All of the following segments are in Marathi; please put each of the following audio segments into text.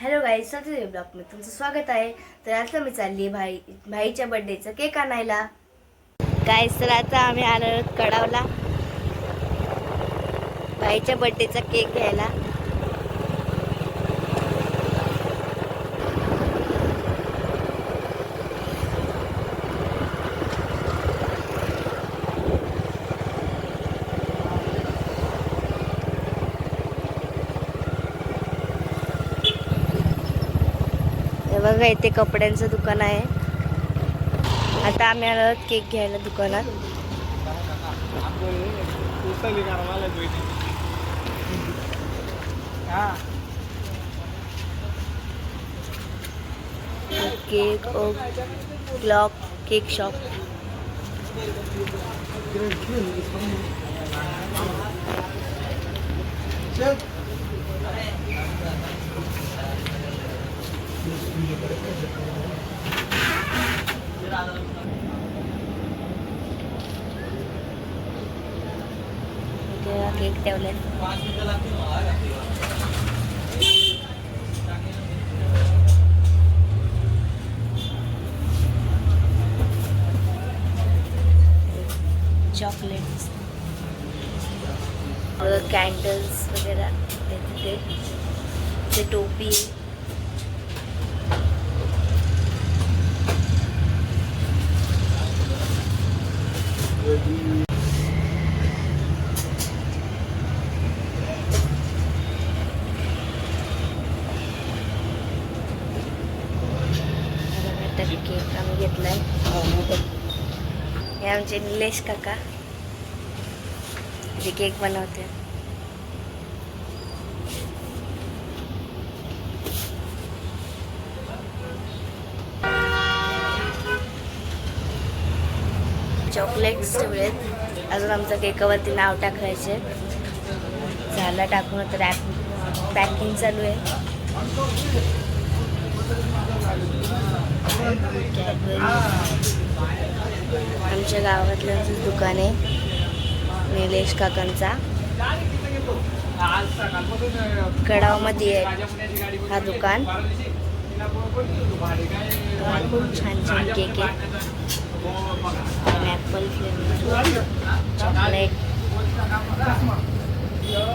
हॅलो गाई सगळे ब्लॉग तुमचं स्वागत आहे. तर आता मी चालली आहे भाई भाईच्या बर्थडेचं केक आणायला. काय सर आता आम्ही आलो कडावला. भाईच्या बर्थडेचा केक घ्यायला. हे बघा इथे कपड्यांचं दुकान आहे. आता आम्ही आलो केक घ्यायला दुकानात. Cake o'clock cake shop. Cake ठेवलाय चॉकलेट्स कॅन्डल्स वगैरे ते टोपी। आहे आता केक आम्ही घेतलाय हे आमचे निलेश काका जे केक बनवते चॉकलेट्स आहेत अजून आमचं केकावरती नाव टाकायचे. झालं टाकून तर रॅप पॅकिंग चालू आहे. आमच्या गावातलं दुकान आहे. निलेश काकांचा. कडावमध्ये आहे हा दुकान. खूप छान छान केक आहे. Apple flavour chocolate.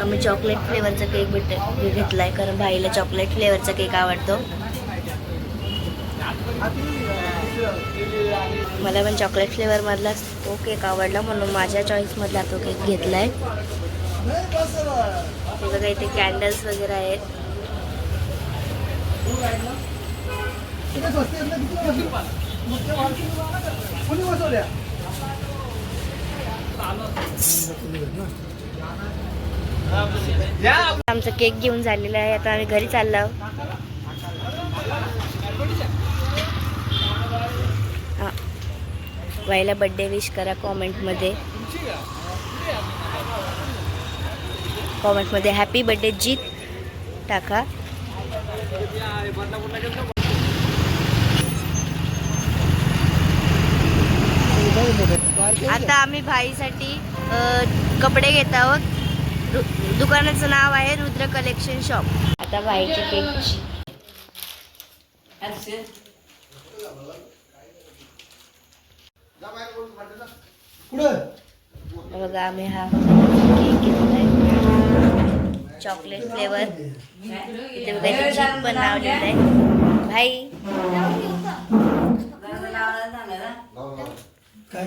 आम्ही चॉकलेट फ्लेवरचा केक भेट घेतला आहे कारण भाईला चॉकलेट फ्लेवरचा केक आवडतो. मला पण चॉकलेट फ्लेवरमधला तो केक आवडला म्हणून माझ्या चॉईसमधला तो केक घेतला आहे बघा इथे कॅन्डल्स वगैरे आहेत. आमचा केक घेऊन झालेला आहे आता आम्ही घरी चाललो आहोत. वाईला बड्डे विश करा कॉमेंटमध्ये कॉमेंटमध्ये हॅपी बड्डे जीत टाका. आता आम्ही भाईसाठी अ, कपडे घेत आहोत. दुकानाचं नाव आहे रुद्र कलेक्शन शॉप. आता भाईची केकची बघा आम्ही हा केक घेतलाय. चॉकलेट फ्लेवर इथे बघा पण लावलेलं आहे. भाई काय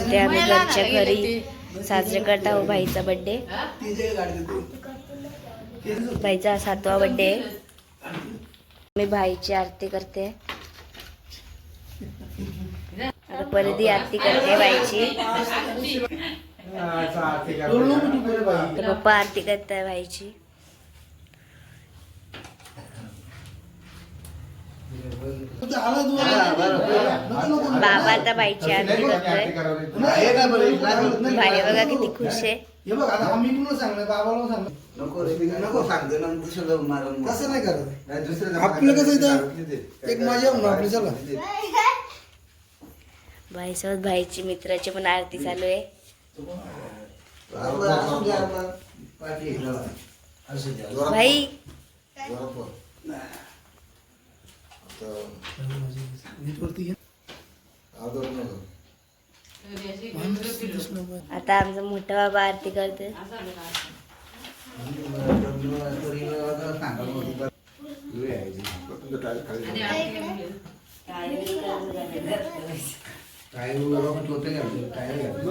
ते आम्ही घरच्या घरी साजरे करत आहोत भाईचा बड्डे भाईचा सातवा बड्डे मी भाईची आरती करते. परत आरती करते हा, तर पप्पा आरती करताय बाईची तू आला तू हा, बरं, बरं. नको, नको, नको. बाबा आता बाईची आरती करतोय हे. बाई बघा किती खुश आहे हे बघ आता आम्ही कुणाला सांगणार बाबाला सांगणार नको रे, नको सांगतो ना दुसरं मारून तसं नाही करत नाही, दुसरं आपलं कसं इथं घरातली ते. एक मजा आपली चला भाईची मित्राची पण आरती चालू आहे. भाई. आता आमचा मोठा बाबा आरती करतोय.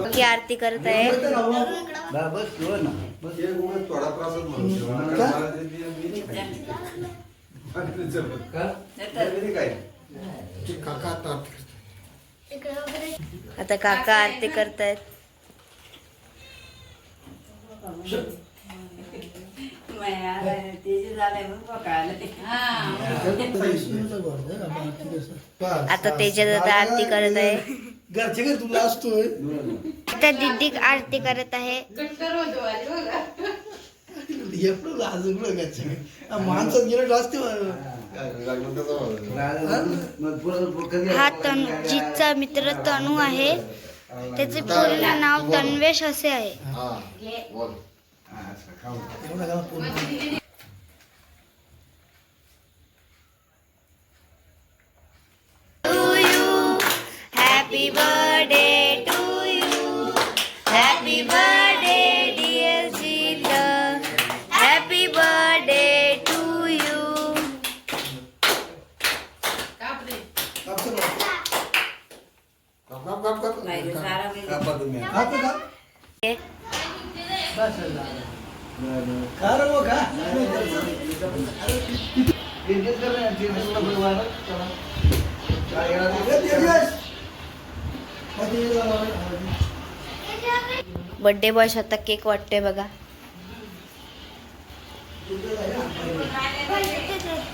की आरती करत आहे बस हे थोडा आता काका आरती करतायत. आता. तेजात आता आरती करत आहे. घरचे घर तुला असतोय. आता दिदी आरती करत आहे. हा, माणसात गेलं असते मग पुढं कधी हा तनुजीचा मित्र तनू आहे त्याचे पूर्ण नाव तन्वेश असे आहे कापा तुम्ही का? रे वो कर ना. चला. काय ए, जरा. बर्थडे बॉय स्वतः केक वाटतोय बघा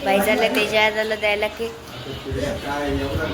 बाई झालं त्याच्या झालं द्यायला केक काय एवढा